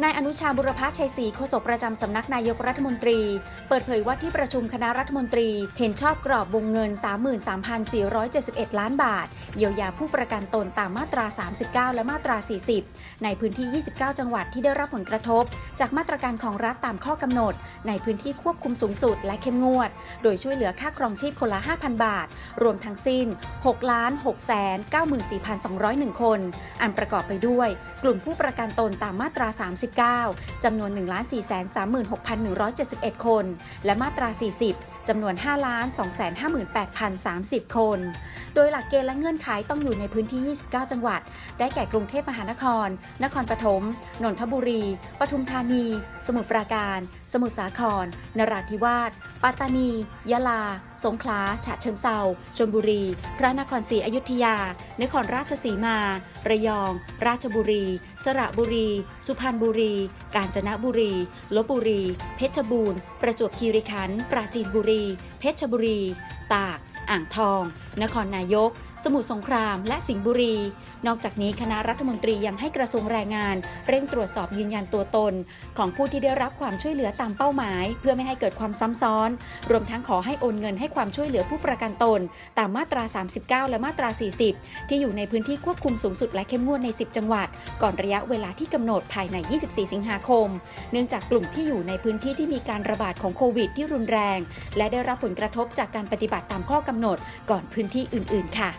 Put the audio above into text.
นายอนุชาบุรพชัยศรีโฆษกประจำสำนักนายกรัฐมนตรี เปิดเผยว่าที่ประชุมคณะรัฐมนตรี เห็นชอบกรอบวงเงิน 33,471 ล้านบาท เยียวยาผู้ประกันตนตามมาตรา 39 และมาตรา 40 ในพื้นที่ 29 จังหวัดที่ได้รับผลกระทบ จากมาตรการของรัฐตามข้อกำหนด ในพื้นที่ควบคุมสูงสุดและเข้มงวด โดยช่วยเหลือค่าครองชีพคนละ 5,000 บาท รวมทั้งสิ้น6 6 9 4 2 0 1 คน อันประกอบไปด้วย กลุ่มผู้ประกันตนตามมาตรา39 จำนวน 1 4 3 6 1 7 1 คน และมาตรา 40 จำนวน 5 2 5 8 0 3 0 คน โดยหลักเกณฑ์และเงื่อนไขต้องอยู่ในพื้นที่ 29 จังหวัด ได้แก่กรุงเทพมหานคร นครปฐม นนทบุรี ปทุมธานี สมุทรปราการ สมุทรสาคร นราธิวาส ปัตตานี ยะลา สงขลา ฉะเชิงเซาชลบุรี พระนครศรีอยุธยา นครราชสีมา ระยอง ราชบุรี สระบุรี สุพรรณบุรีกาญจนบุรี ลบบุรี เพชรบูรณ์ ประจวบคีรีขันธ์ ปราจีนบุรี เพชรบุรี ตาก อ่างทองนครนายก สมุทรสงคราม และสิงห์บุรี นอกจากนี้คณะรัฐมนตรียังให้กระทรวงแรงงาน เร่งตรวจสอบยืนยันตัวตน ของผู้ที่ได้รับความช่วยเหลือตามเป้าหมาย เพื่อไม่ให้เกิดความซ้ำซ้อน รวมทั้งขอให้โอนเงินให้ความช่วยเหลือผู้ประกันตน ตามมาตรา 39 และมาตรา 40 ที่อยู่ในพื้นที่ควบคุมสูงสุดและเข้มงวดใน 10 จังหวัด ก่อนระยะเวลาที่กำหนดภายใน 24 สิงหาคม เนื่องจากกลุ่มที่อยู่ในพื้นที่ที่มีการระบาดของโควิดที่รุนแรง และได้รับผลกระทบจากการปฏิบัติตามข้อกำหนดก่อนื้นที่อื่นๆ ค่ะ